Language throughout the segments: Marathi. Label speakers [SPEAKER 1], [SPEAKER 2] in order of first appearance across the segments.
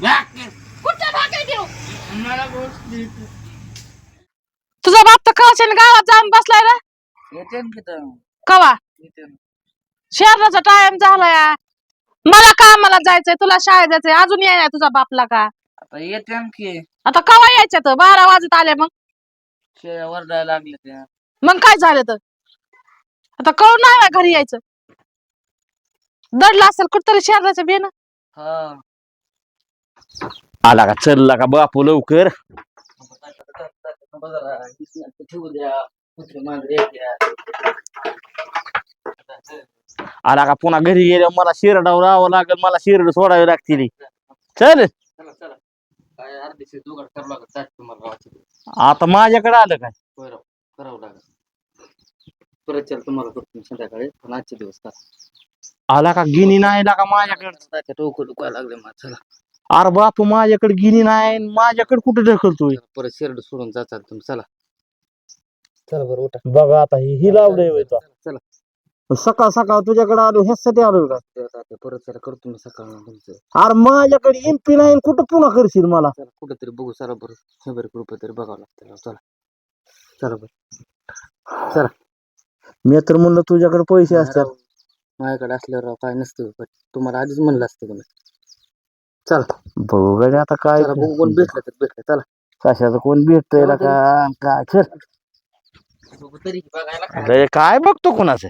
[SPEAKER 1] भाकर.
[SPEAKER 2] कुठच्या भाकरी देऊ
[SPEAKER 1] मला गोष्ट देतो.
[SPEAKER 2] तुझा बाप तर कवाच्या गावात जाऊन बसलाय ना
[SPEAKER 1] येते ना तिथं.
[SPEAKER 2] कवा?
[SPEAKER 1] येते ना.
[SPEAKER 2] शहराचा टाइम झालाय. मला कामाला जायचंय? तुला शाळेत जायचंय. अजून याय तुझा बापला का?
[SPEAKER 1] आता येते ना की.
[SPEAKER 2] आता कवा यायच्या तर? बारा वाजत आले मग.
[SPEAKER 1] शेळ्या वरडायला लागले त्या.
[SPEAKER 2] मग काय झालं तर? आता कळून नाही घरी यायचं. दडला असेल कुठतरी शहराचं बेन.
[SPEAKER 1] हा.
[SPEAKER 3] आला का? चलला का बापू लवकर? आला का? पुन्हा घरी गेल्यावर मला शिरडावर राहावं लागेल मला शिरड सोडावी लागतील. चल. आता माझ्याकडे आलं काय?
[SPEAKER 1] करावं लागत परत चल तुम्हाला करतो संध्याकाळी पण आजचे दिवस का
[SPEAKER 3] आला का? गिनी नाही आला का माझ्याकडे?
[SPEAKER 1] डोकं दुखायला लागले मला चला
[SPEAKER 3] अरे बापू माझ्याकडे गिनी नाही माझ्याकडे कुठे ढकलतोय?
[SPEAKER 1] परत शेरड सोडून जाचाल तुम्ही चला. चला बरं उठा.
[SPEAKER 3] बघा आता ही ही लावलंय होय तो.
[SPEAKER 1] चला
[SPEAKER 3] सकाळ सकाळ तुझ्याकडे आलो ह्यासाठी आलोय का?
[SPEAKER 1] चला आता परत चला करतो मी सकाळ तुमचं.
[SPEAKER 3] अरे माझ्याकडे एमपी नाही कुठं पुन्हा करशील मला?
[SPEAKER 1] चला कुठेतरी बघू चला बरं. शंभर एक रुपये तरी बघावं लागतं चला. चला बरं. चला.
[SPEAKER 3] मी तर म्हणलं तुझ्याकडे पैसे असतात.
[SPEAKER 1] राव, माझ्याकडे असल्यावर राव काय नसतं पण तुम्हाला आधीच म्हणलं असतं तुम्ही चला.
[SPEAKER 3] बघू गड्या आता काय
[SPEAKER 1] चला बघू कोण भेटलं तर भेटलं चला.
[SPEAKER 3] कशाचं कोण भेटतंय
[SPEAKER 1] चला
[SPEAKER 3] का काय चल
[SPEAKER 1] बघू तरी बघायला काय.
[SPEAKER 3] अरे काय बघतो कोणाचं?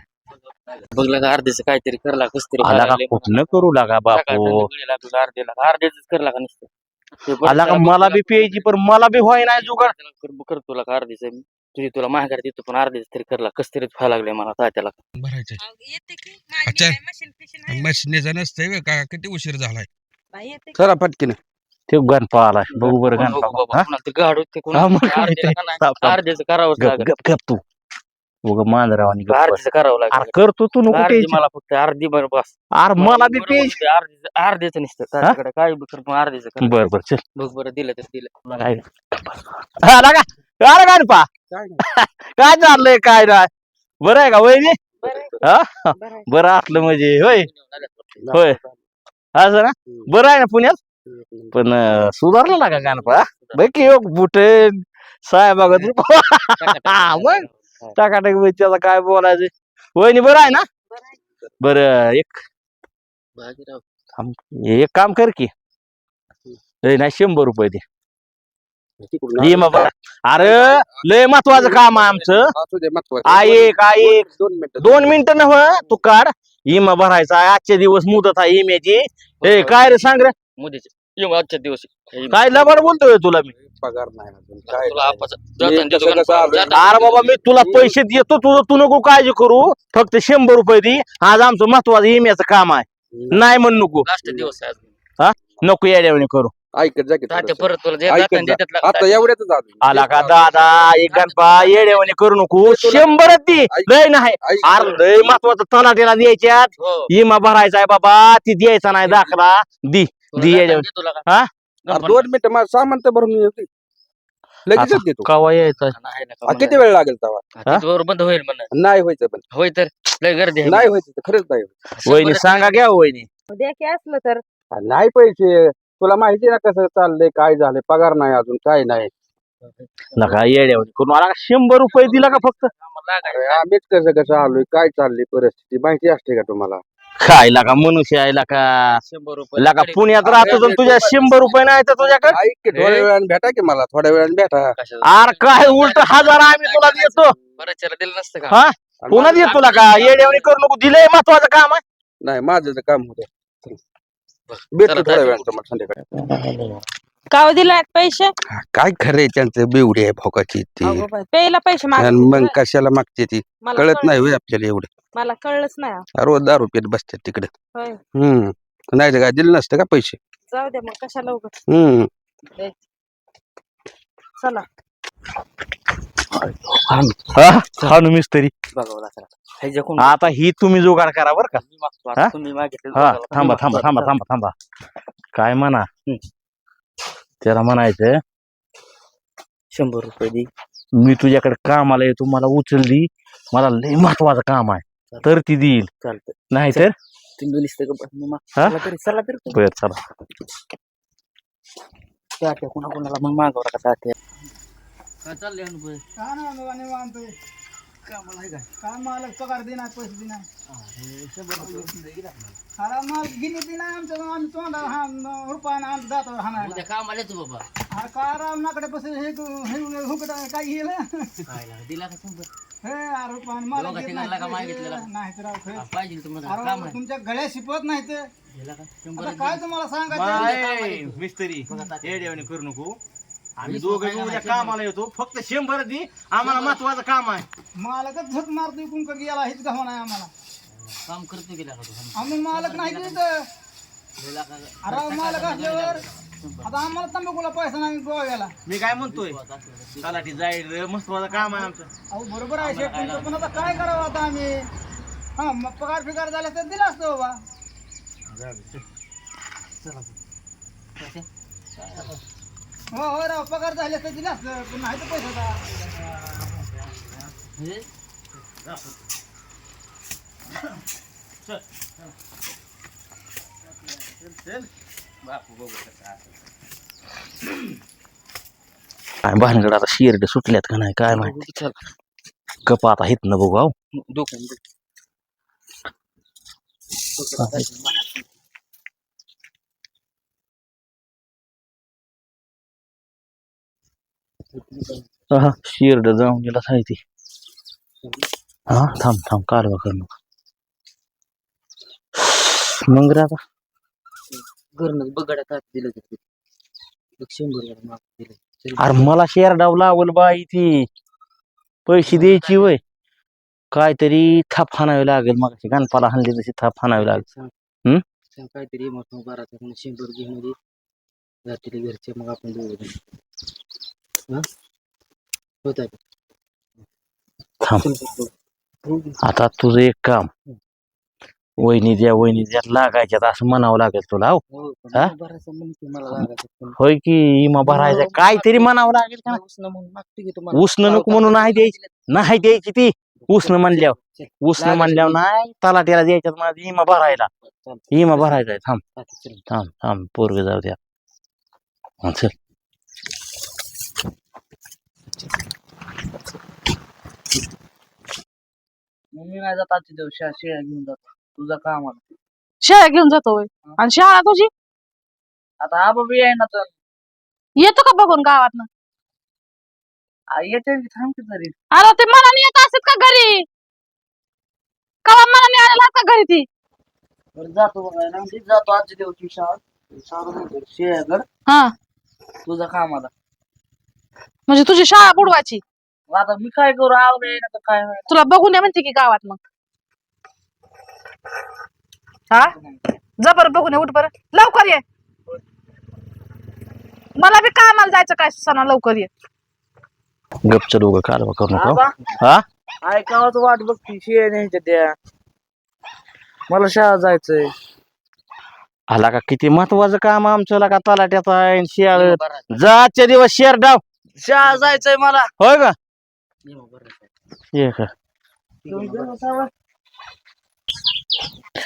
[SPEAKER 1] बघलं का अर्धेच काहीतरी करला कस तरी
[SPEAKER 3] आला का कुठनं करू लागा बापू?
[SPEAKER 1] अर्धेला. अर्धेच करला का नसतं. ते
[SPEAKER 3] आला का? मला
[SPEAKER 1] बघू
[SPEAKER 3] बी प्यायची पण मला बी व्हाय नाही जुगाड.
[SPEAKER 1] त्याला कर- कर तुला का अर्धीच. तुझी तुला माघार देतो पण अर्धेच तरी करला कस तरी व्हायला लागले मला तात्याला
[SPEAKER 4] भरायचे
[SPEAKER 2] येते की?
[SPEAKER 4] अच्छा.
[SPEAKER 2] मशीन फिशीन
[SPEAKER 4] मशिनीचा नसतंय का? किती उशीर झालाय?
[SPEAKER 2] येते
[SPEAKER 4] चला पटकीन.
[SPEAKER 3] ते गणपा आलाय बघू बरं गणपा
[SPEAKER 1] बाबा, कोणाला ते गाड होते
[SPEAKER 3] हा, मग काय? ते? थांब, थांब.
[SPEAKER 1] अर्धेच करावंच
[SPEAKER 3] गप
[SPEAKER 1] लागेल.
[SPEAKER 3] गप गप तू. उग मांजरावानी गप बस.
[SPEAKER 1] अर्धेच करावं
[SPEAKER 3] अरे
[SPEAKER 1] लागेल
[SPEAKER 3] करतो तू नको
[SPEAKER 1] अर्धी
[SPEAKER 3] टेन्शन.
[SPEAKER 1] मला फक्त अर्धी बरं बस.
[SPEAKER 3] अरे मला बी
[SPEAKER 1] अर्धीच नसतं. त्याच्याकडे काय बी कर अर्धेच कर.
[SPEAKER 3] बर बर चल.
[SPEAKER 1] बघ बरं दिलं तर दिलं.
[SPEAKER 3] तुला काय अरे गणपा काय चाललंय काय नाही. बरं आहे का वहिनी? हा? बरं असलं म्हणजे होय. होय. असं ना बरं आहे ना पुण्यात? पण अं, सुधारलं ना का गणपा की योग बुटेन साहेबागत मग? टाकाटाक म्हणजे त्याला काय बोलायचं? वहिनी बरं आहे ना? बरं एक. एक काम कर की. नाही शंभर रुपये दे. ये. अरे लय महत्वाचं काम आहे आमचं. ऐक ऐक
[SPEAKER 4] दोन मिनिटं
[SPEAKER 3] दोन मिनिटं. नव तू काढ. इमा भरायचा आहे आजचे दिवस मुदत आहे इम्याची ए काय रे सांग रे?
[SPEAKER 1] मोदीचे. येऊ आजच्या दिवस
[SPEAKER 3] काय लबाड बोलतोय तुला मी?
[SPEAKER 4] पगार नाही अजून. काय
[SPEAKER 1] तुला आपाचं-
[SPEAKER 4] मी
[SPEAKER 1] जाताना देतो
[SPEAKER 4] कसं- कसं
[SPEAKER 1] गणपती.
[SPEAKER 4] आलोय?
[SPEAKER 1] जाताना
[SPEAKER 3] अरे बाबा मी तुला पैसे देतो तुझं तू नको काळजी करू. फक्त शंभर रुपये दे. आज आमचं महत्वाचं इम्याचं काम आहे. नाही म्हण नको.
[SPEAKER 1] लास्ट दिवस आहे.
[SPEAKER 3] नको याड्यावानी करू.
[SPEAKER 4] ऐकत जा की
[SPEAKER 1] तात्या
[SPEAKER 4] थोडंसं.
[SPEAKER 1] परत तुला जे
[SPEAKER 4] ऐकत
[SPEAKER 1] जाताना
[SPEAKER 4] जा.
[SPEAKER 1] देतात लागतात.
[SPEAKER 4] आता एवढ्याच
[SPEAKER 3] आला का दादा? एक गणपा येड्यावानी करू नको. शंभरच दे लय नाही. अरे लय महत्वाचं तलाट्याला द्यायच्यात.
[SPEAKER 1] हो.
[SPEAKER 3] इमा भरायचा आहे बाबा. ती द्यायचा नाही दाखला. दी.
[SPEAKER 1] तुला
[SPEAKER 3] दे
[SPEAKER 1] जाताना
[SPEAKER 3] येड्यावानी.
[SPEAKER 1] देतो लागा.
[SPEAKER 3] हा?
[SPEAKER 4] दोन मिनिटं माझं सामान तर भरून येते लगेचच देतो.
[SPEAKER 3] कवा यायचं?
[SPEAKER 1] नाही नका
[SPEAKER 4] आ, किती. वेळ लागेल तेव्हा?
[SPEAKER 1] हा, बंद होईल म्हणा.
[SPEAKER 4] नाही व्हायचं पण.
[SPEAKER 1] होय तर लय गर्दी आहे.
[SPEAKER 4] नाही व्हायचं तर खरंच नाही.
[SPEAKER 3] वहिनी सांगा घ्या वहिनी.
[SPEAKER 2] द्या की असलं तर?
[SPEAKER 4] आ, नाही पैसे. तुला माहिती ना कसं चाललंय काय झालंय? पगार नाही अजून काय नाही.
[SPEAKER 3] नका येड्यावानी करून मला का शंभर रुपये दिला का फक्त.
[SPEAKER 4] अरे, आम्हीच कसं कसं आलोय काय चालली परिस्थिती माहिती असते का तुम्हाला?
[SPEAKER 3] काय लागा मनुष्य आहे लाका
[SPEAKER 1] शंभर रुपये.
[SPEAKER 3] लागा पुण्यात राहतो तर तुझ्या? शंभर रुपये नाही तर तुझ्याकडे?
[SPEAKER 4] ऐक की, थोड्या वेळाने भेटा की मला थोड्या वेळाने भेटा?
[SPEAKER 3] आर काय उलट हजार आम्ही तुला देतो.
[SPEAKER 1] बरं चला दिलं नसतं का?
[SPEAKER 3] हा? पुन्हा देतो तुला का? येड्यावानी करू नको दिलंय महत्वाचं काम आहे.
[SPEAKER 4] नाही माझं तर काम होतं. भेटतो थोड्या
[SPEAKER 1] तात्या.
[SPEAKER 4] वेळाने तुम्हाला संध्याकाळी.
[SPEAKER 2] काव दिलाय पैसे?
[SPEAKER 4] काय खरंय त्यांचं बेवडी आहे भोकाची ती.
[SPEAKER 2] अगो बाई, प्यायला पैसे
[SPEAKER 4] आणि मग. कशाला मागते ती?
[SPEAKER 2] मला
[SPEAKER 4] कळत
[SPEAKER 2] कळ-
[SPEAKER 4] नाही होय आपल्याला एवढं.
[SPEAKER 2] मला कळलंच नाही
[SPEAKER 4] रोज दारू पेट बसतात तिकडे.
[SPEAKER 2] होय.
[SPEAKER 4] हम्म. नाही तर काय दिलं नसतं का पैसे?
[SPEAKER 2] जाऊ दे मग कशाला उगत
[SPEAKER 4] हम्म.
[SPEAKER 2] चला.
[SPEAKER 3] हाणू मिस्त्री आता ही तुम्ही जुगाड करा बर का. हा? हा. थांबा थांबा थांबा. थांबा थांबा काय म्हणा. त्याला म्हणायचं
[SPEAKER 1] शंभर रुपये दे
[SPEAKER 3] मी तुझ्याकडे कामाला येतो मला उचलली मला लय महत्वाचं काम आहे तर ती देईल
[SPEAKER 1] चालतं
[SPEAKER 3] नाही तर
[SPEAKER 1] तुम्ही.
[SPEAKER 3] हा?
[SPEAKER 1] चला तरी चला तरी तुम्ही.
[SPEAKER 3] बर चला
[SPEAKER 5] तात्या कुणा कुणाला मग मागावं का
[SPEAKER 3] काय चाललंय अनुभव
[SPEAKER 6] काय ना बाबा निवांत आहे.
[SPEAKER 3] कामाला आहे काय?
[SPEAKER 6] काय मालक पगार देणार पैसे देणार
[SPEAKER 3] अरे, शंभर रुपये गेला का?
[SPEAKER 6] अरे माल गिनी देणार आमच्या आम्ही तोंडा हा रुपयानं आमच्या दातावर हाणायला
[SPEAKER 3] उद्या कामाला येतो बाबा.
[SPEAKER 6] हा काय राव नाकडे पैसे हे हे हुकट काय
[SPEAKER 3] लागा दिला का शंभर?
[SPEAKER 6] हे अरे रुपयानं नाही? नाही तर राव खरंच.
[SPEAKER 3] हा, पाहिजे तुम्हाला.
[SPEAKER 6] अरे
[SPEAKER 3] काम
[SPEAKER 6] बाबा,
[SPEAKER 3] आहे.
[SPEAKER 6] तुमच्या गळ्या शिपत नाही तर
[SPEAKER 3] दिला का? शंभर
[SPEAKER 6] आता काय तुम्हाला सांगायचं?
[SPEAKER 1] मिस्त्री. येड्यावानी करू नको. आम्ही दोघं उद्या कामाला येतो. फक्त शंभर दे आम्हाला महत्वाचं काम आहे.
[SPEAKER 6] मालकच झक मारतो कुंक गेला हेच गव्हा नाही आम्हाला.
[SPEAKER 3] काम करतो गेला
[SPEAKER 6] आम्ही मालक नाही तिथं. अरे मालक असल्यावर आता आम्हाला तंबाखूला पैसा नाही गोव्याला.
[SPEAKER 1] मी काय म्हणतोय? तलाठी जाईल महत्वाचं काम आहे आमचं.
[SPEAKER 6] अहो बरोबर आहे शेठ तुमचं पण आता काय करावं आता आम्ही? हा मग पगार फिगार झाला तर दिला असतो बाबा. हो हो राव पगार झाले तर दिला असतं पण नाही तर पैसा?
[SPEAKER 3] काय भानगड आता शिरड सुटल्यात का नाही काय माहिती गप आता हित न बघू आहो. हा शिरड जाऊन गेला साहिती. हा थांब थांब कारवा कर नको मग रे आता.
[SPEAKER 5] घरनच बघड्या तात्या दिलं शंभर
[SPEAKER 3] अरे मला शेअर डाव लावल बाई ती. पैसे द्यायची वय. काहीतरी थाप हाणावी लागेल मग गणपाला हाणली तशी थाप हाणावी लागेल. हम्म?
[SPEAKER 5] काहीतरी मग बाराचा शंभर घे मध्ये जातील घरचे मग आपण दोघं होत
[SPEAKER 3] थांब. आता तुझं एक काम. वहिनी द्या वहिनी द्या लागायच्यात असं म्हणावं लागेल तुला हो.
[SPEAKER 5] हो
[SPEAKER 3] हा? होय की इमा भरायचं काहीतरी म्हणावं लागेल का?
[SPEAKER 5] उसनं
[SPEAKER 3] नको म्हणून नाही द्यायची. नाही द्यायची ती. उसनं म्हणल्यावर. उसनं म्हणल्यावर नाही तलाट्याला द्यायच्यात मला इमा भरायला. इमा भरायचा आहे थांब. थांब थांब पोरग जाऊ द्या. हा, चल.
[SPEAKER 5] मी नाही जात आजच्या दिवशी शेळ्या घेऊन जातो. तुझा काम आला.
[SPEAKER 2] शेळ्या घेऊन जातो होय. आणि शाळा तुझी?
[SPEAKER 5] आता आबा बी आहे ना तर
[SPEAKER 2] येतो का बघून गावात
[SPEAKER 5] येते थांब की तरी.
[SPEAKER 2] अरे ते मनाने येत असत का घरी? कवा मनाने आलेला का घरी ती?
[SPEAKER 5] बरं जातो बघा. ना मी जातो आजच्या दिवशी शाळा शाळा शेळ्याकड
[SPEAKER 2] हा.
[SPEAKER 5] तुझा काम आला.
[SPEAKER 2] म्हणजे तुझी शाळा बुडवायची.
[SPEAKER 5] आता मी काय करू? आवडे ना काय.
[SPEAKER 2] तुला बघून या म्हणते की गावात मग. हा? जा बरं बघून ये उठ बरं. लवकर ये. मला बी कामाला जायचं काय सणा लवकर ये.
[SPEAKER 3] गप चल उगा कारवा करू नको.
[SPEAKER 5] आबा
[SPEAKER 3] हा?
[SPEAKER 5] ऐकावं वाट बघती शेळ्या न्यायच्या त्या. मला शाळा जायचंय.
[SPEAKER 3] आला का किती महत्वाचं काम आमचं लागा तलाट्याचं आहे शियाळ जाच्या दिवस शेअर डाव.
[SPEAKER 5] शाळा जायचंय मला.
[SPEAKER 3] होय का? ये का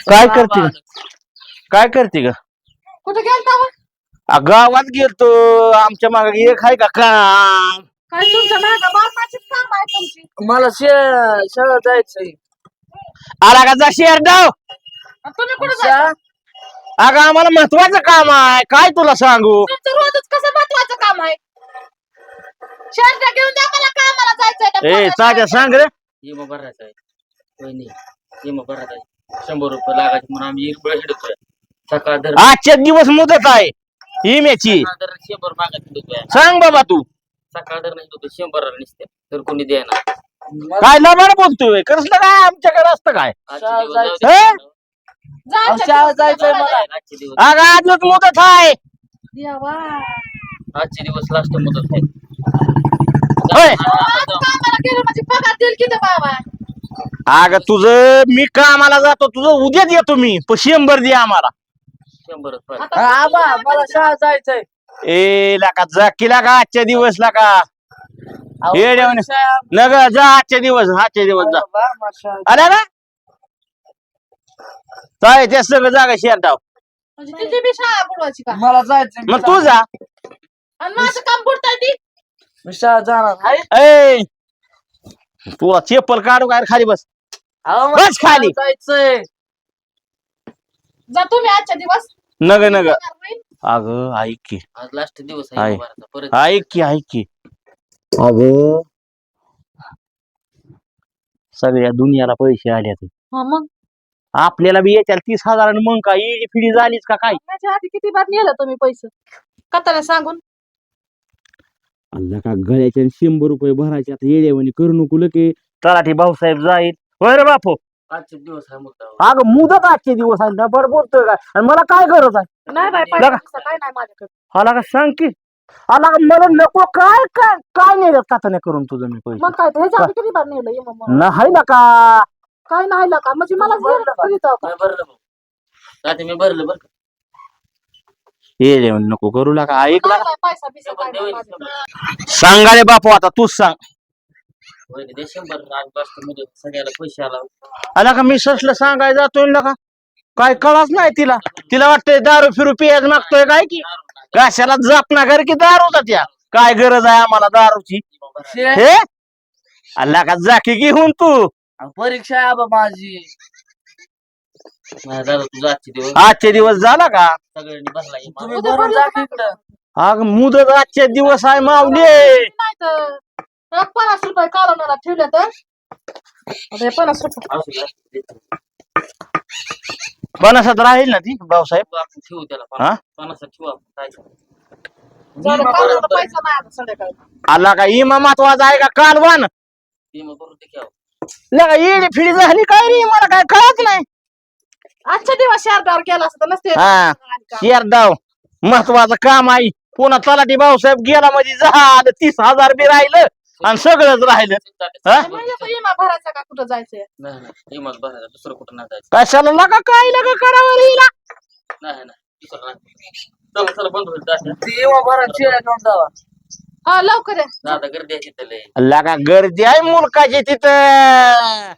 [SPEAKER 3] काय करते? ग? काय करते ग?
[SPEAKER 2] कुठे गेलता हो?
[SPEAKER 3] आ, गावात गेलतो. आमच्या मागे एक आहे का काम?
[SPEAKER 2] काय तुमच्या मागं बापाचीच काम आहे तुमची?
[SPEAKER 5] मला शे- शाळा जायचंय.
[SPEAKER 3] आला का जा शेअर डाव?
[SPEAKER 2] आणि तुम्ही कुठे जायचं?
[SPEAKER 5] शाळा
[SPEAKER 3] अगं आम्हाला महत्वाचं काम आहे. काय तुला सांगू?
[SPEAKER 2] तुमचं रोजच कसं महत्वाचं काम आहे? शर्ट घेऊन द्या मला कामाला जायचंय
[SPEAKER 3] ए सांग रे.
[SPEAKER 5] भरायचं आहे भरायचं आहे शंभर रुपये लागायचे म्हणून आम्ही एक वेळ हिडतोय. सकाळ दर
[SPEAKER 3] आजचे दिवस मुदत आहे.
[SPEAKER 5] सकाळ दर शंभर मागायचे
[SPEAKER 3] सांग बाबा तू.
[SPEAKER 5] सकाळ दर नाही शंभर निसते. तर कोणी द्यायना
[SPEAKER 3] काय लबाड बोलतोय कसलं काय? आमच्याकडे असतं काय? हे?
[SPEAKER 2] जायचं
[SPEAKER 5] शाळा जायचंय
[SPEAKER 2] दिवस
[SPEAKER 5] मला. आजचे दिवस
[SPEAKER 3] अगं आजच मुदत आहे.
[SPEAKER 2] देवा.
[SPEAKER 5] आजचे दिवस लास्ट मुदत आहे.
[SPEAKER 3] होय.
[SPEAKER 2] ते
[SPEAKER 3] अगं तुझं मी कामाला जातो तुझं उद्याच येतो मी पण शंभर दे आम्हाला.
[SPEAKER 5] शंभरच पाहिजे
[SPEAKER 2] आता
[SPEAKER 5] आबा मला शाळा जायचंय.
[SPEAKER 3] ए लाका जा की लागा आजच्या दिवस लागा
[SPEAKER 5] अहो,
[SPEAKER 3] हे.
[SPEAKER 5] परीक्षा आहे
[SPEAKER 3] नग जा आजच्या दिवस आजच्या दिवस जा.
[SPEAKER 5] आबा, मला शाळा-
[SPEAKER 3] आला ना? काय त्या सगळं जागा शेअर टाव
[SPEAKER 2] म्हणजे तिची बी शाळा बुडवायची का?
[SPEAKER 7] मला जायचं
[SPEAKER 3] मग तू जा
[SPEAKER 2] आणि माझं काम बुडताय ती?
[SPEAKER 7] मी जाणार
[SPEAKER 3] तुला चेपल काढू काय खाली बस.
[SPEAKER 7] अहो,
[SPEAKER 3] बस खाली.
[SPEAKER 7] जायचंय.
[SPEAKER 2] जा तुम्ही आजच्या दिवस.
[SPEAKER 3] नग नग.
[SPEAKER 2] पगार.
[SPEAKER 3] अगं ऐक की.
[SPEAKER 1] आज लास्ट दिवस
[SPEAKER 3] आहे
[SPEAKER 1] आहे
[SPEAKER 3] आहे.
[SPEAKER 1] उभारायचा. परत
[SPEAKER 3] ऐक की ऐक की. अगं. सगळ्या दुनियाला पैसे आले
[SPEAKER 2] हा मग?
[SPEAKER 3] आपल्याला बी येत्या तीस हजार आणि मग काय इडी फिडी झालीच का काय?
[SPEAKER 2] आधी किती बार नेलं तुम्ही पैसे? कताला सांगून.
[SPEAKER 3] अल्ला का गळ्याच्या आणि शंभर रुपये भरायचे. आता येड्यावानी करू नको की तलाठी भाऊसाहेब जाईल होय रे बापू.
[SPEAKER 1] आजचे दिवस आहे मुद्दा
[SPEAKER 3] अगं मुदत आजचे दिवस आहे ना बरं बोलतोय काय आणि मला काय गरज आहे?
[SPEAKER 2] नाही बाय
[SPEAKER 3] बघा.
[SPEAKER 2] पैसा काय नाही माझ्याकडे.
[SPEAKER 3] आला का सांग की. आला का? मला नको काय काय काय नाही कातण्या करून तुझं मी पैसे?
[SPEAKER 2] मग काय तर ह्याच्या आधी किती बार नेलं ये मग
[SPEAKER 3] नाही ना का?
[SPEAKER 2] काय नाही का? म्हणजे मला का
[SPEAKER 1] मी भरलं भाऊ आता मी भरलं बरं का?
[SPEAKER 3] ये रे नको करू लागा ऐक
[SPEAKER 2] काय पैसा बिसा माझ्याकडे.
[SPEAKER 3] सांगा रे बापू आता तूच सांग.
[SPEAKER 1] शंभर सगळ्याला पैसे आला
[SPEAKER 3] आला का मी ससलं सांगायला जातोय ना का? काय कळाच नाही तिला. तिला वाटतंय दारू फिरू पियाज मागतोय काय की? कशाला जाप ना घर की दारूचा त्या. काय गरज आहे आम्हाला दारूची? हे? अल्ला का जाकी घेऊन तू?
[SPEAKER 7] परीक्षा आहे बाबा माझी.
[SPEAKER 1] दादा तुझा आजचे दिवस
[SPEAKER 3] आजचे दिवस झाला का?
[SPEAKER 1] सगळ्यांनी भरला हे
[SPEAKER 7] तुम्ही
[SPEAKER 2] उद्या
[SPEAKER 7] भरून
[SPEAKER 2] भरलं
[SPEAKER 7] जा
[SPEAKER 2] का?
[SPEAKER 7] की इकडं
[SPEAKER 3] अग मुदत आजचे दिवस आहे माऊली.
[SPEAKER 2] नाही तर एक पन्नास रुपये कालवणाला ठेवले तर? आता हे पन्नास रुपये.
[SPEAKER 1] असू.
[SPEAKER 3] बनसात राहील ना ती भाऊसाहेब?
[SPEAKER 1] आपण ठेवू त्याला.
[SPEAKER 3] हा?
[SPEAKER 1] पन्नास ठेवू आपण काय करायचं.
[SPEAKER 2] झालं, कालवणाला पैसा नाही आता संध्याकाळी.
[SPEAKER 3] आला का? इमा महत्त्वाचा आहे का? कालवान
[SPEAKER 1] ते मग भरून दे की अहो.
[SPEAKER 3] लगा येडी फिडी झाली काय रे? मला काय कळत
[SPEAKER 2] आजच्या दिवस शारदावर केला असता तर नसते
[SPEAKER 3] हा. शेरडाव महत्वाचं काम आहे. पुन्हा तलाठी भाऊसाहेब गेला म्हणजे झालं. तीस हजार बी राहिलं आणि सगळंच राहिलं. हा?
[SPEAKER 2] म्हणजे तो भरायचा का? कुठं जायचंय?
[SPEAKER 1] नाही नाही. हे मग भरायचं दुसरं कुठं नाही जायचं.
[SPEAKER 3] कशाला लगा काय लगा करावं हिला
[SPEAKER 1] नाही नाही. दुसरं नाही. चला चला बंद होईल. दादा
[SPEAKER 7] ते येवा भरा चिळ्या घेऊन जावा.
[SPEAKER 2] हा लवकर ये.
[SPEAKER 1] दादा गर्दी आहे तिथं लय
[SPEAKER 3] लगा गर्दी आहे मुलकाची तिथं.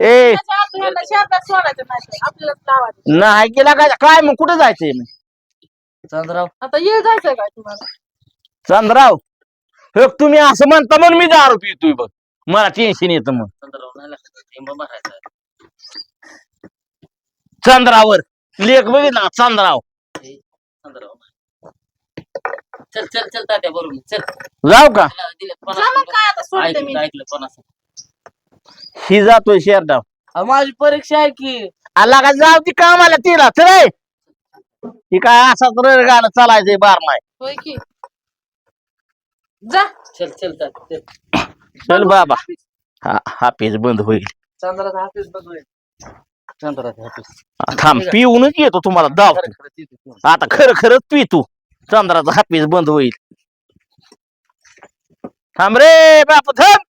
[SPEAKER 3] ए.
[SPEAKER 2] नाही आपल्यालाच लावायचं.
[SPEAKER 3] नाही केला काय काय मग? कुठे जायचंय मग?
[SPEAKER 7] चंद्रराव.
[SPEAKER 2] आता ये जायचंय काय तुम्हाला?
[SPEAKER 3] चंद्राव हे तुम्ही असं म्हणता म्हणून मी दारू पितोय बघ. मला टेन्शन येतं मग.
[SPEAKER 1] नाही भरायचं
[SPEAKER 3] चंद्रावर लेख बघितला चंद्राव.
[SPEAKER 1] चंद्राव चल चल चल तात्या बरोबर. चल.
[SPEAKER 3] जाऊ का?
[SPEAKER 1] दिले
[SPEAKER 2] जा
[SPEAKER 1] पन्नास
[SPEAKER 2] मग काय आता सोडते
[SPEAKER 1] ऐकलं
[SPEAKER 2] मी.
[SPEAKER 1] ऐकलं पन्नास
[SPEAKER 3] ही जातोय शेरडाव.
[SPEAKER 7] अहो, माझी परीक्षा आहे की.
[SPEAKER 3] आला का जाऊ ती कामाला तिला चल ती काय असाच रड गाणं चालायचंय बार माय
[SPEAKER 2] होय की. जा.
[SPEAKER 1] चल चल तात्या चल.
[SPEAKER 3] चल बाबा. हा हा पेज बंद होईल.
[SPEAKER 7] चंद्राचा हाफिस बघूया
[SPEAKER 1] चंद्राचं ऑफिस
[SPEAKER 3] हा, थांब पिऊनच येतो तुम्हाला दाव आता खरं खरंच पी तू. चंद्राचा हा पेज बंद होईल. थांब रे बाप थांब.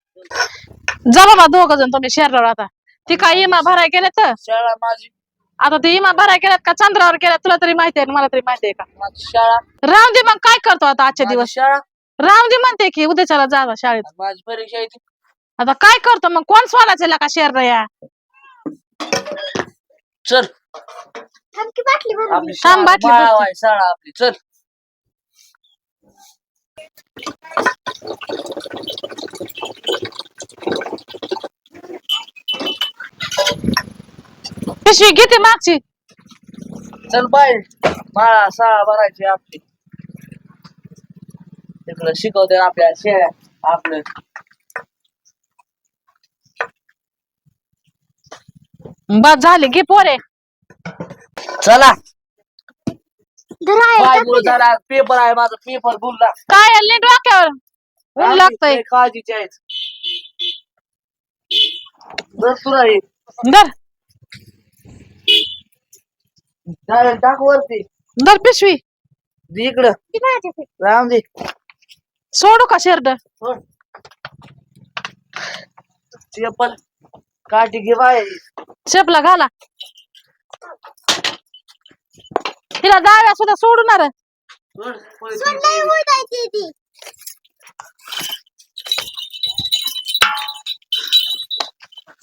[SPEAKER 2] जा बाबा दोघ जण तुम्ही शहरावर आता. ती काय इमा भराय तर
[SPEAKER 7] शाळा माझी.
[SPEAKER 2] आता ते इमा भराय गेल्यात का? चंद्रावर गेल्यात तुला तरी माहिती आहे मला तरी माहिती आहे का?
[SPEAKER 7] माझी शाळा.
[SPEAKER 2] राहून दे मग काय करतो आता आजच्या
[SPEAKER 7] माझी
[SPEAKER 2] दिवस?
[SPEAKER 7] शाळा.
[SPEAKER 2] राहून दे म्हणते की उद्याच्याला जा आता शाळेत.
[SPEAKER 7] माझी परीक्षा आहे ती.
[SPEAKER 2] आता काय करतो मग? कोण सोडायचं का शहर या?
[SPEAKER 7] चल. आपली
[SPEAKER 2] थांब
[SPEAKER 7] शाळा
[SPEAKER 2] बाटली
[SPEAKER 7] बाळाव
[SPEAKER 2] भरते.
[SPEAKER 7] आहे शाळा आपली. चल.
[SPEAKER 2] पिशवी घेते मागची.
[SPEAKER 7] चल बाय बाळा शाळा भरायची आपली. तिकडं शिकवते आपल्या शेळ्या आपलं.
[SPEAKER 2] बस झाले घे पोरे.
[SPEAKER 7] चला. बाय मुळे पेपर आहे माझा पेपर बोलला
[SPEAKER 2] काय आले डोक्यावर? ऊन लागतंय.
[SPEAKER 7] काळजीची आहे. बस तुला हे.
[SPEAKER 2] धर.
[SPEAKER 7] डायरेक्ट टाक वरती.
[SPEAKER 2] धर पिशवी.
[SPEAKER 7] दे इकडं. राहून दे.
[SPEAKER 2] सोडू का शेरड?
[SPEAKER 7] सोड. चप्पल काठी घे बाय
[SPEAKER 2] शेपला घाला. तिला डाव्या सुद्धा सोडणार
[SPEAKER 7] सोड, पळती.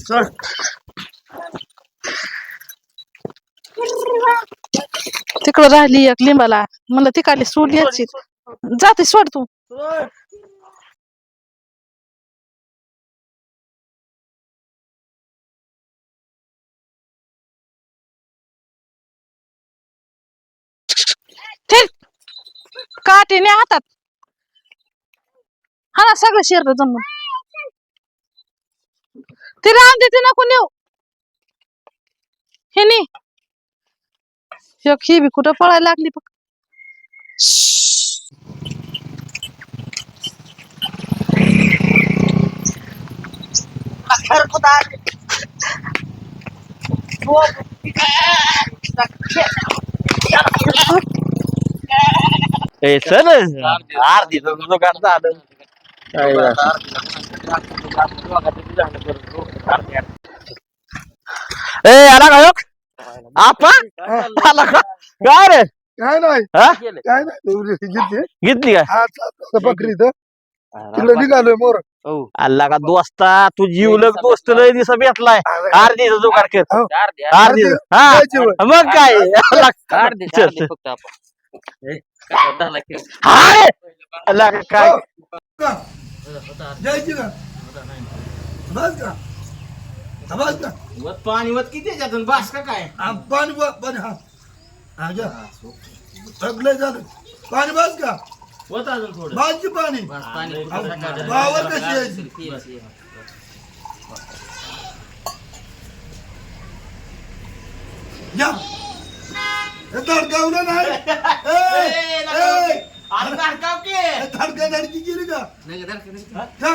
[SPEAKER 7] सोड
[SPEAKER 2] तिकडं राहिली एक लिंबाला. म्हणलं तिकडली सूट यायची जाते सोड तू. ठीक काठीने हातात. हा ना सगळं शिरलं जमून. ती राम देते नको नेऊ हे नी. ही बी कुठं पळायला लागली बघ.
[SPEAKER 8] ए चल अर्धी दुकान झालं? ए आला का योग? आपा? आला का? काय रे?
[SPEAKER 7] काय नाही.
[SPEAKER 8] हा?
[SPEAKER 7] काय नाही घेतली.
[SPEAKER 8] घेतली काय?
[SPEAKER 7] आज बकरी तिकडे निघालोय मोर.
[SPEAKER 8] आला का दोस्ता? तू जीवलग दोस्त लय दिवस भेटलाय. अर्धी जुगाड कर.
[SPEAKER 7] हो.
[SPEAKER 8] अर्धी हा. मग काय? का? का काय?
[SPEAKER 7] का का हा, बस
[SPEAKER 3] वत पाणी वत किती याच्यातून बास का काय?
[SPEAKER 7] हा, पाणी ब- पाणी हा. हा घ्या. सगळं झालं. पाणी बस का?
[SPEAKER 3] वत अजून थोडं
[SPEAKER 7] बाजची पाणी. बावर कशी यायची? या. हे धडकावलं नाही. ए, ए,
[SPEAKER 3] अरे धडकाव की.
[SPEAKER 7] हे नाही? हा,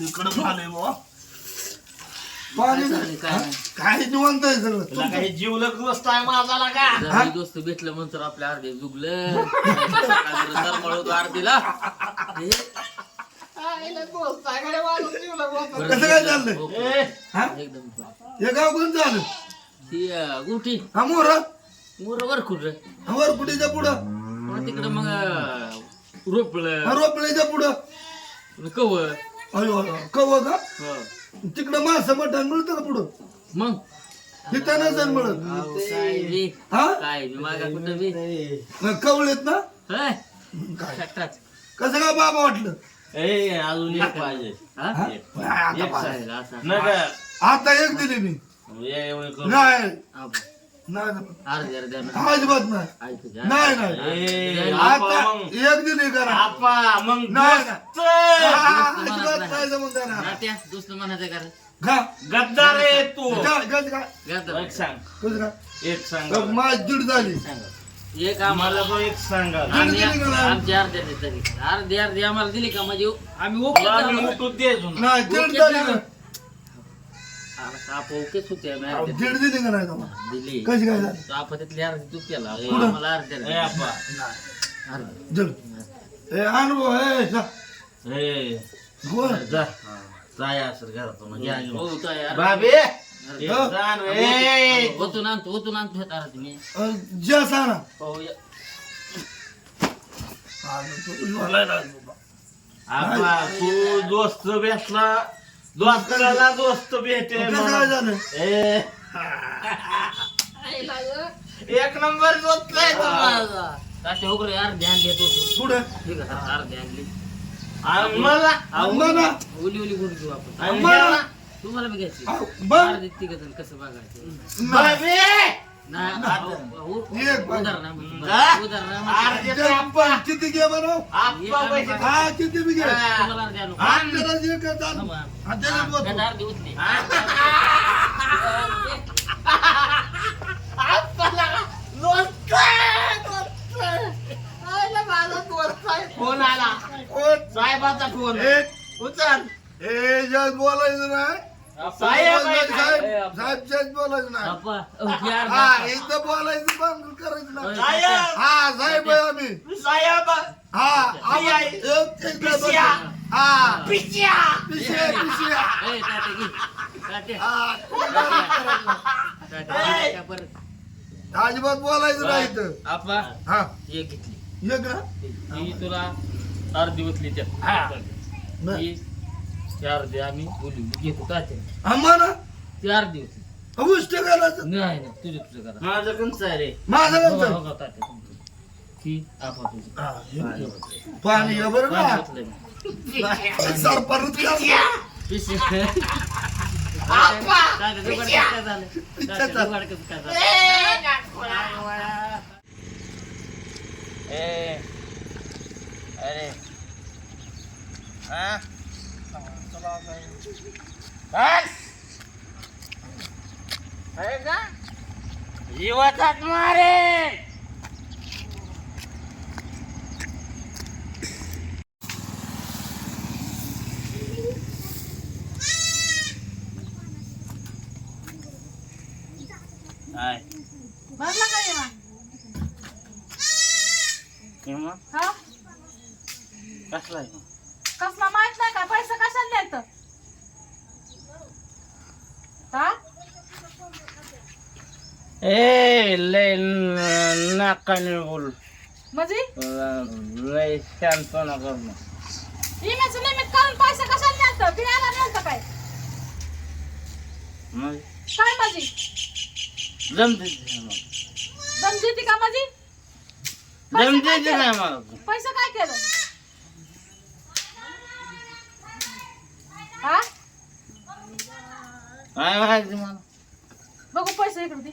[SPEAKER 7] इकडं बुवा. पाणी हा? काय? निवांत आहे सगळं.
[SPEAKER 3] काही जीवलग दोस्त आहे माझा लागा?
[SPEAKER 1] दोस्त भेटलं म्हणतो आपल्या अर्धे जुगलं. दरमळ होतो अर्धीला.
[SPEAKER 7] कसं काय चाललंय?
[SPEAKER 3] ए,
[SPEAKER 7] हा?
[SPEAKER 1] एकदम
[SPEAKER 7] हे गाव कोण झालं?
[SPEAKER 1] ती अं, गुटी
[SPEAKER 7] हा मोर?
[SPEAKER 1] मोर वर कुठं
[SPEAKER 7] वर कुठेच्या पुढं?
[SPEAKER 1] तिकडं मग अं, रोपलं.
[SPEAKER 7] रोपल्याच्या पुढं?
[SPEAKER 1] कव
[SPEAKER 7] अयो अयो, कव का? तिकडं मासं मटण मिळतं का पुढं?
[SPEAKER 1] मग?
[SPEAKER 7] तिथं नसेल मिळत.
[SPEAKER 1] अहो, काय बी
[SPEAKER 7] हा?
[SPEAKER 1] काय बी मागा कुठं बी.
[SPEAKER 7] कवळेत ना?
[SPEAKER 1] होय?
[SPEAKER 7] काय?
[SPEAKER 1] शकताच
[SPEAKER 7] कसं काय बाबा वाटलं?
[SPEAKER 3] ए, अजून एक पाहिजे.
[SPEAKER 1] हा?
[SPEAKER 7] आता
[SPEAKER 3] एक
[SPEAKER 7] बा-
[SPEAKER 3] सांग.
[SPEAKER 1] असा- असा.
[SPEAKER 3] नका.
[SPEAKER 7] आता एक दिली मी.
[SPEAKER 3] ये, एवढं करू.
[SPEAKER 7] नाही.
[SPEAKER 1] आप-
[SPEAKER 7] नाही
[SPEAKER 1] अर्धे अर्धे
[SPEAKER 7] अजिबात नाही.
[SPEAKER 1] ऐकू द्या.
[SPEAKER 7] नाही नाही.
[SPEAKER 3] ए,
[SPEAKER 7] आता
[SPEAKER 3] आपा मग.
[SPEAKER 7] एक दिली करा.
[SPEAKER 3] आपा मग
[SPEAKER 7] नाही,
[SPEAKER 3] दोस्त.
[SPEAKER 7] हा, अजिबात नाही जमून देणार.
[SPEAKER 1] नात्या, दुस्त म्हणायचं का रे?
[SPEAKER 7] घा
[SPEAKER 3] गद्दार आहे तू.
[SPEAKER 7] घा.
[SPEAKER 3] एक सांग? एक सांग.
[SPEAKER 7] बघ, माझ दीड झाली.
[SPEAKER 1] एक आम्हाला
[SPEAKER 3] मला एक सांगा.
[SPEAKER 1] आम्ही? आमची अर्धे अर्धे तरी. अर्धे अर्धे आम्हाला दिली का? म्हणजे आम्ही ओके.
[SPEAKER 3] मी दे अजून.
[SPEAKER 7] नाही दीड झाली का
[SPEAKER 1] आप ओकेच होते आम्ही
[SPEAKER 7] अहो,
[SPEAKER 1] अर्धे
[SPEAKER 7] दीड दिली का नाही तुम्हाला
[SPEAKER 1] दिली
[SPEAKER 7] कशी काय झाली
[SPEAKER 1] तो आपण तिथली अर्धी तू केला आम्हाला अर्धे
[SPEAKER 3] ए,
[SPEAKER 1] अर्धे.
[SPEAKER 3] आपा
[SPEAKER 1] अर्धे.
[SPEAKER 7] दीड ए अनुभव ए जा.
[SPEAKER 3] ए,
[SPEAKER 7] बोल.
[SPEAKER 3] जा जाय असं घरातून घ्या घेऊन.
[SPEAKER 1] तो आहे.
[SPEAKER 3] बाबे
[SPEAKER 1] अर्धे.
[SPEAKER 3] एक जाण, ए.
[SPEAKER 1] ओतून आणतो ओतून आणतो तारा तुम्ही
[SPEAKER 7] अ, जा सांगा
[SPEAKER 1] हो या.
[SPEAKER 3] आपा तू दोस्त भेटला दोस्ताला दोस्त भेटे
[SPEAKER 7] कसं काय झालं?
[SPEAKER 3] ए. एक नंबर दोस्त आहे
[SPEAKER 1] उघडे अर्धे आणले होतो.
[SPEAKER 7] पुढे
[SPEAKER 1] ठीक आहे
[SPEAKER 3] आणि मला
[SPEAKER 1] ओली ओली घेऊ आपण.
[SPEAKER 3] आणि
[SPEAKER 7] मला-
[SPEAKER 3] ह्याला,
[SPEAKER 1] तुम्हाला बी घ्यायची.
[SPEAKER 7] अहो, बघ
[SPEAKER 1] अर्धे तिघ जण कसं बघायचं?
[SPEAKER 3] बाबे
[SPEAKER 7] किती घे बरं हा किती बी घे आपल्याला जे त्याला बोलतो.
[SPEAKER 3] फोन आला? साहेबाचा फोन उचल
[SPEAKER 7] हे ज्या बोलायचं नाही साहेब साहेब साहेब बोलायचं नाही.
[SPEAKER 1] बाप्पा,
[SPEAKER 7] हा
[SPEAKER 1] बाप्पा.
[SPEAKER 7] इथं बोलायचं बंद करायचं नाही. हा साहेब आहे आम्ही.
[SPEAKER 3] साहेब
[SPEAKER 7] हा आवाज- एक- एक-
[SPEAKER 3] पिशया.
[SPEAKER 7] हा.
[SPEAKER 3] पिच्या
[SPEAKER 7] पिशव्या पिशव्या
[SPEAKER 1] ए, तात्या घे. तात्या,
[SPEAKER 7] हा
[SPEAKER 1] तात्या, तात्या, परत.
[SPEAKER 7] अजिबात बोलायचं नाही इथं.
[SPEAKER 1] आप्पा,
[SPEAKER 7] हा.
[SPEAKER 1] एक घेतली.
[SPEAKER 7] एक ना?
[SPEAKER 1] ही तुला अर्धी उचली
[SPEAKER 7] बर.
[SPEAKER 1] ही. चार दे आम्ही बोलू घेतो तात्या.
[SPEAKER 7] हा म्हणा
[SPEAKER 1] अर्धी होती
[SPEAKER 7] उष्ट करायचं
[SPEAKER 1] नाही नाही तुझं तुझं करा
[SPEAKER 3] माझं कंच आहे रे?
[SPEAKER 7] माझं
[SPEAKER 1] हो,
[SPEAKER 7] नंतर
[SPEAKER 1] हो, तात्या तुमचं. ही आपा तुझी.
[SPEAKER 7] हा, हे- पाणी घ्या बरं
[SPEAKER 1] पाणी
[SPEAKER 7] ना
[SPEAKER 1] ओतलंय मी.
[SPEAKER 7] सरपंच
[SPEAKER 1] पिशवी. तात्या, जुगाड कसं काय झालं? तात्या, जुगाड कसं काय झालं?
[SPEAKER 3] ए अरे. हा? अरे का जीवाचाच मारे काय
[SPEAKER 2] भरला का येवा
[SPEAKER 3] किंवा
[SPEAKER 2] हा
[SPEAKER 3] कसला आहे मग?
[SPEAKER 2] कसला माहीत नाही का पैसे कशाला द्यायचं हा
[SPEAKER 3] ए लय नाकाने बोल.
[SPEAKER 2] म्हणजे?
[SPEAKER 3] लय शांतपणा करणं
[SPEAKER 2] इमेज निमित्त करून पैसे कशाला द्यायचं बियाला द्यायचं काय?
[SPEAKER 3] मग?
[SPEAKER 2] काय माझी?
[SPEAKER 3] जमते ते मग.
[SPEAKER 2] का माझी?
[SPEAKER 3] जमते ते नाही मला.
[SPEAKER 2] पैसे काय केलं? हा?
[SPEAKER 3] काय माहिती मला.
[SPEAKER 2] बघू पैसे इकडे दे.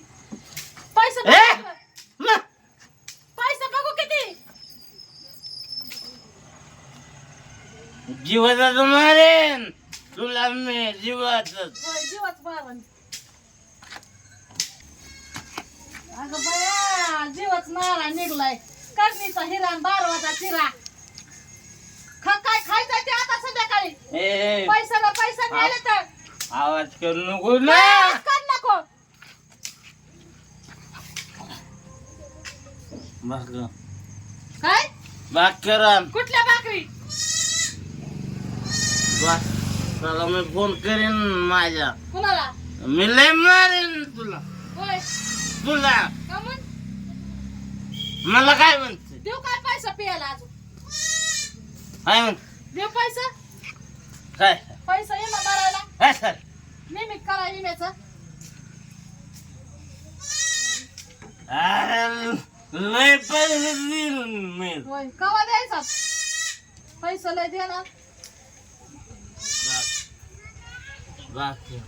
[SPEAKER 2] पैसे
[SPEAKER 3] ए!
[SPEAKER 2] बघू.
[SPEAKER 3] म! जीवाचा मारेन. तुला मी जीवाच
[SPEAKER 2] जीवाच मारण अगं बया जीवच मारा निघलाय. करणीचा हिरा बारवाचा चिरा. खा काय खायचं ते आता संध्याकाळी?
[SPEAKER 3] ए
[SPEAKER 2] पैसा ना पैसा मिळाले तर.
[SPEAKER 3] आवाज करू नको ना.
[SPEAKER 2] कर नको.
[SPEAKER 3] भाकर
[SPEAKER 2] काय
[SPEAKER 3] भाकरान.
[SPEAKER 2] कुठल्या भाकरी?
[SPEAKER 3] चला मी फोन करेन माझ्या.
[SPEAKER 2] कुणाला?
[SPEAKER 3] मी लय मारेन तुला.
[SPEAKER 2] होय.
[SPEAKER 3] तुला.
[SPEAKER 2] का म्हण
[SPEAKER 3] मला काय म्हणते?
[SPEAKER 2] देऊ काय पैसा पियाला अजून?
[SPEAKER 3] काय म्हण
[SPEAKER 2] देऊ पैसा?
[SPEAKER 3] काय?
[SPEAKER 2] पैसा ये ना मारायला.
[SPEAKER 3] काय सर.
[SPEAKER 2] निमित करा
[SPEAKER 3] अरे लय पैसे देईल मी.
[SPEAKER 2] होय कवा द्यायचा? पैसा लय
[SPEAKER 3] बाकी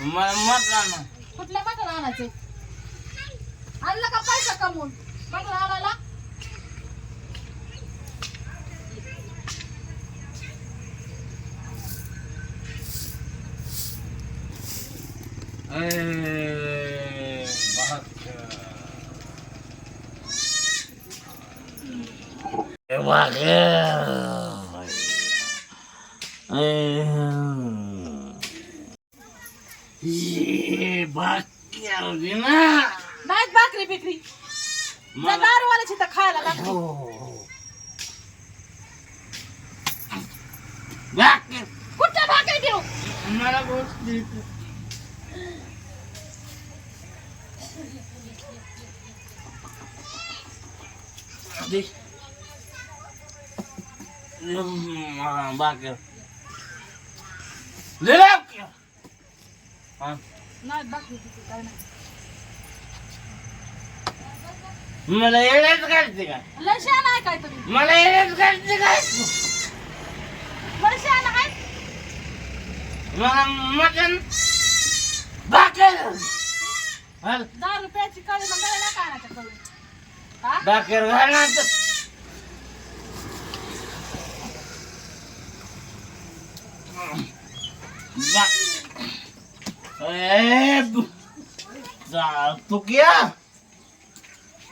[SPEAKER 3] मला मत
[SPEAKER 2] कुठल्या मटण आणायचे? आणलं का पैसा कमवून? मटण आणायला? नाहीत भाकरी बिकरी त्या दारूवाल्याची तर खायला लागते कुठल्या भाकरी देऊ
[SPEAKER 3] मला गोष्टी बाकर
[SPEAKER 2] बिकरी काय नाही.
[SPEAKER 3] मला येण्याच काढते का?
[SPEAKER 2] आहे काय तुम्ही
[SPEAKER 3] मला येण्याच काढते काय
[SPEAKER 2] आहे.
[SPEAKER 3] मला मटन भाकर. हल,
[SPEAKER 2] दहा रुपयाची कळी मग काय
[SPEAKER 3] घालणार तू क्या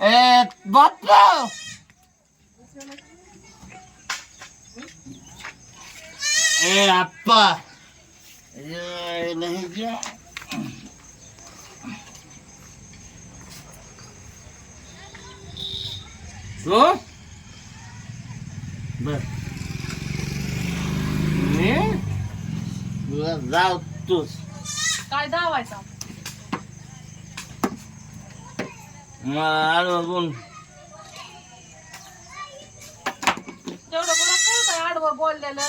[SPEAKER 3] ए बाप्पा. ए आप्पा. तो हो? बर. जावतोच
[SPEAKER 2] काय दावायचा
[SPEAKER 3] मला आडवून
[SPEAKER 2] तेवढं कोणा कळतंय आडवं बोललेलं?